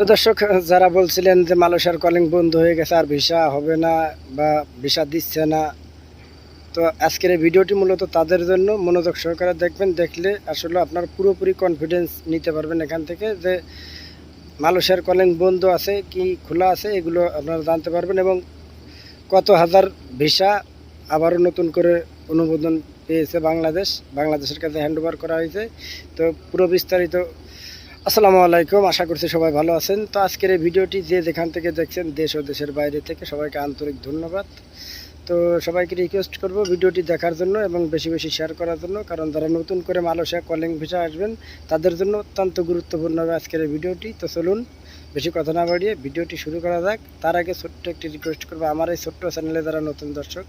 তো দর্শক, যারা বলছিলেন যে মালয়েশিয়ার কলিং বন্ধ হয়ে গেছে, আর ভিসা হবে না বা ভিসা দিচ্ছে না, তো আজকের এই ভিডিওটি মূলত তাদের জন্য। মনোযোগ সহকারে দেখবেন, দেখলে আসলে আপনার পুরোপুরি কনফিডেন্স নিতে পারবেন এখান থেকে যে মালয়েশিয়ার কলিং বন্ধ আছে কি খোলা আছে, এগুলো আপনারা জানতে পারবেন এবং কত হাজার ভিসা আবারও নতুন করে অনুমোদন পেয়েছে বাংলাদেশ। বাংলাদেশের কাছে হ্যান্ড ওভার করা হয়েছে। তো পুরো বিস্তারিত আসসালামু আলাইকুম, আশা করছি সবাই ভালো আছেন। তো আজকের এই ভিডিওটি যে যেখান থেকে দেখছেন, দেশ ও দেশের বাইরে থেকে সবাইকে আন্তরিক ধন্যবাদ। তো সবাইকে রিকোয়েস্ট করব ভিডিওটি দেখার জন্য এবং বেশি বেশি শেয়ার করার জন্য, কারণ যারা নতুন করে মালয়েশিয়া কলিং ভিসা আসবেন, তাদের জন্য অত্যন্ত গুরুত্বপূর্ণ হবে আজকের এই ভিডিওটি। তো চলুন, বেশি কথা না বাড়িয়ে ভিডিওটি শুরু করা যাক। তার আগে ছোট্ট একটি রিকোয়েস্ট করব আমার এই ছোট্ট চ্যানেলে যারা নতুন দর্শক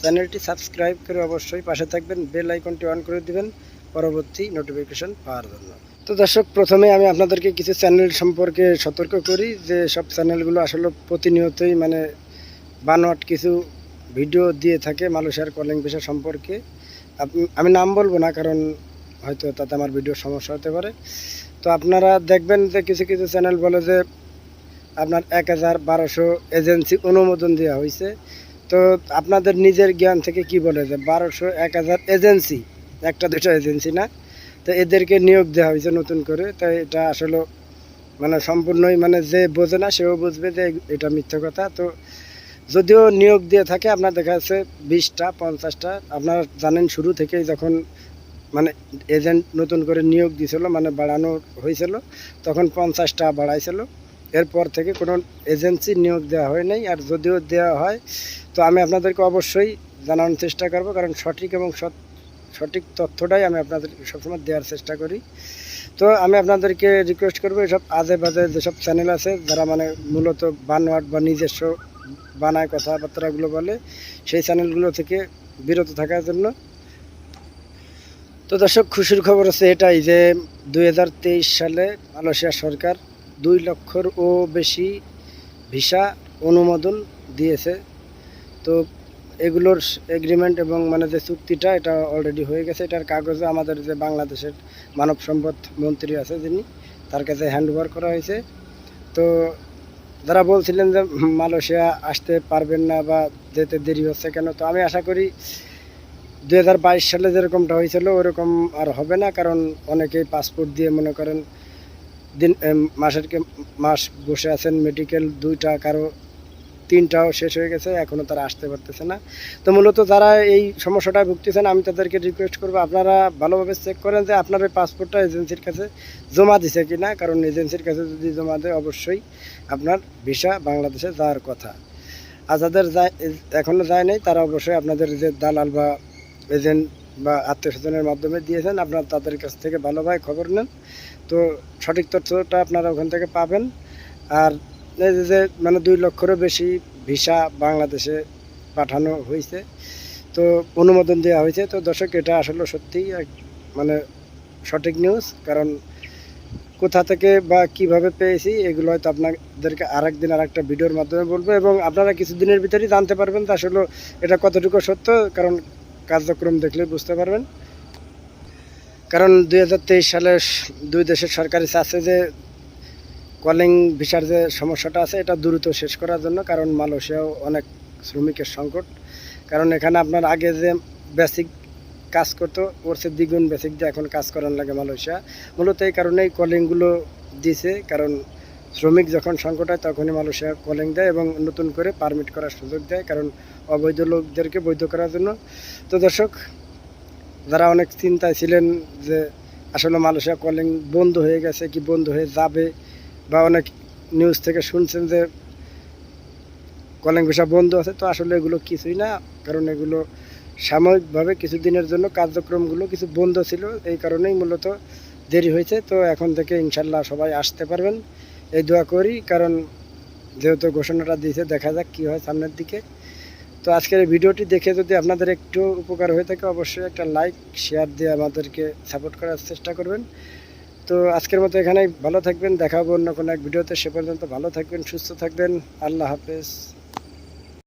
চ্যানেলটি সাবস্ক্রাইব করে অবশ্যই পাশে থাকবেন বেল আইকনটি অন করে দিবেন, পরবর্তী নোটিফিকেশন পাওয়ার জন্য। তো দর্শক, প্রথমে আমি আপনাদেরকে কিছু চ্যানেল সম্পর্কে সতর্ক করি যে সব চ্যানেলগুলো আসলে প্রতিনিয়তই মানে বানোয়াট কিছু ভিডিও দিয়ে থাকে মালয়েশিয়ার কলিং ভিসা সম্পর্কে। আমি নাম বলব না কারণ হয়তো তাতে আমার ভিডিওর সমস্যা হতে পারে। তো আপনারা দেখবেন যে কিছু কিছু চ্যানেল বলে যে আপনার এক হাজার বারোশো এজেন্সি অনুমোদন দেওয়া হয়েছে তো আপনাদের নিজের জ্ঞান থেকে কি বলে যে বারোশো এক হাজার এজেন্সি একটা দুটো এজেন্সি না? তো এদেরকে নিয়োগ দেওয়া হয়েছে নতুন করে। তো এটা আসলে মানে সম্পূর্ণই মানে যে বোঝে না, সেও বুঝবে যে এটা মিথ্যা কথা। তো যদিও নিয়োগ দিয়ে থাকে, আপনার দেখা যাচ্ছে বিশটা, পঞ্চাশটা। আপনারা জানেন শুরু থেকেই যখন মানে এজেন্ট নতুন করে নিয়োগ দিয়েছিল মানে বাড়ানো হয়েছিল, তখন পঞ্চাশটা বাড়াইছিল। এরপর থেকে কোনো এজেন্সি নিয়োগ দেওয়া হয় নাই। আর যদিও দেওয়া হয়, তো আমি আপনাদেরকে অবশ্যই জানানোর চেষ্টা করব, কারণ সঠিক এবং সৎ সঠিক তথ্যটাই আমি আপনাদেরকে সবসময় দেওয়ার চেষ্টা করি। তো আমি আপনাদেরকে রিকোয়েস্ট করব, এসব আজে বাজে যেসব চ্যানেল আছে, যারা মানে মূলত বানোয়াট বা নিজস্ব বানায় কথাবার্তাগুলো বলে, সেই চ্যানেলগুলো থেকে বিরত থাকার জন্য। তো দর্শক, খুশির খবর হচ্ছে এটাই যে দু হাজার তেইশ সালে মালয়েশিয়া সরকার দুই লক্ষর ও বেশি ভিসা অনুমোদন দিয়েছে। তো এগুলোর এগ্রিমেন্ট এবং মানে যে চুক্তিটা এটা অলরেডি হয়ে গেছে। এটার কাগজে আমাদের যে বাংলাদেশের মানব সম্পদ মন্ত্রী আছে যিনি তার কাছে হ্যান্ড ওভার করা হয়েছে। তো যারা বলছিলেন যে মালয়েশিয়া আসতে পারবেন না বা যেতে দেরি হচ্ছে কেন তো আমি আশা করি দু হাজার বাইশ সালে যেরকমটা হয়েছিল ওরকম আর হবে না। কারণ অনেকেই পাসপোর্ট দিয়ে মনে করেন দিন এম, মাসের কে মাস বসে আছেন মেডিকেল দুইটা কারও তিনটাও শেষ হয়ে গেছে এখনও তারা আসতে পারতেছে না। তো মূলত যারা এই সমস্যাটায় ভুগতেছেন, আমি তাদেরকে রিকোয়েস্ট করব, আপনারা ভালোভাবে চেক করেন যে আপনার ওই পাসপোর্টটা এজেন্সির কাছে জমা দিছে কি না কারণ এজেন্সির কাছে যদি জমা দেয়, অবশ্যই আপনার ভিসা বাংলাদেশে যাওয়ার কথা। আর যাদের যায় এখনও যায় নাই, তারা অবশ্যই আপনাদের যে দালাল বা এজেন্ট বা আত্মীয় স্বজনের মাধ্যমে দিয়েছেন, আপনারা তাদের কাছ থেকে ভালোভাবে খবর নেন। তো সঠিক তথ্যটা আপনারা ওখান থেকে পাবেন। আর যে- মানে দুই লক্ষেরও বেশি ভিসা বাংলাদেশে পাঠানো হয়েছে, তো অনুমোদন দেওয়া হয়েছে। তো দর্শক, এটা আসলে সত্যিই এক মানে সঠিক নিউজ কারণ কোথা থেকে বা কীভাবে পেয়েছি এগুলো হয়তো আপনাদেরকে আর একদিন আর একটা ভিডিওর মাধ্যমে বলব, এবং আপনারা কিছুদিনের ভিতরেই জানতে পারবেন আসলে এটা কতটুকু সত্য, কারণ কার্যক্রম দেখলে বুঝতে পারবেন। কারণ দুই হাজার তেইশ সালে দুই দেশের সরকারি চাচ্ছে যে কলিং ভিসার যে সমস্যাটা আছে, এটা দ্রুত শেষ করার জন্য, কারণ মালয়েশিয়াও অনেক শ্রমিকের সংকট। কারণ এখানে আপনার আগে যে বেসিক কাজ করতো, ওর চেয়ে দ্বিগুণ বেসিক দিয়ে এখন কাজ করার লাগে মালয়েশিয়া। মূলত এই কারণেই কলিংগুলো দিছে, কারণ শ্রমিক যখন সংকট হয়, তখনই মালয়েশিয়া কলিং দেয় এবং নতুন করে পারমিট করার সুযোগ দেয়, কারণ অবৈধ লোকদেরকে বৈধ করার জন্য। তো দর্শক, যারা অনেক চিন্তায় ছিলেন যে আসলে মালয়েশিয়া কলিং বন্ধ হয়ে গেছে কি বন্ধ হয়ে যাবে বা অনেক নিউজ থেকে শুনছেন যে কলিং বন্ধ আছে, তো আসলে এগুলো কিছুই না। কারণ এগুলো সাময়িকভাবে কিছুদিনের জন্য কার্যক্রমগুলো কিছু বন্ধ ছিল, এই কারণেই মূলত দেরি হয়েছে। তো এখন থেকে ইনশাল্লাহ সবাই আসতে পারবেন। এই দোয়া করি, কারণ যেহেতু ঘোষণাটা দিয়েছে, দেখা যাক কী হয় সামনের দিকে। তো আজকের এই ভিডিওটি দেখে যদি আপনাদের একটু উপকার হয়ে থাকে, অবশ্যই একটা লাইক শেয়ার দিয়ে আমাদেরকে সাপোর্ট করার চেষ্টা করবেন। তো আজকের মতো এখানেই ভালো থাকবেন। দেখাবো অন্য কোনো এক ভিডিওতে। সে পর্যন্ত ভালো থাকবেন, সুস্থ থাকবেন। আল্লাহ হাফেজ।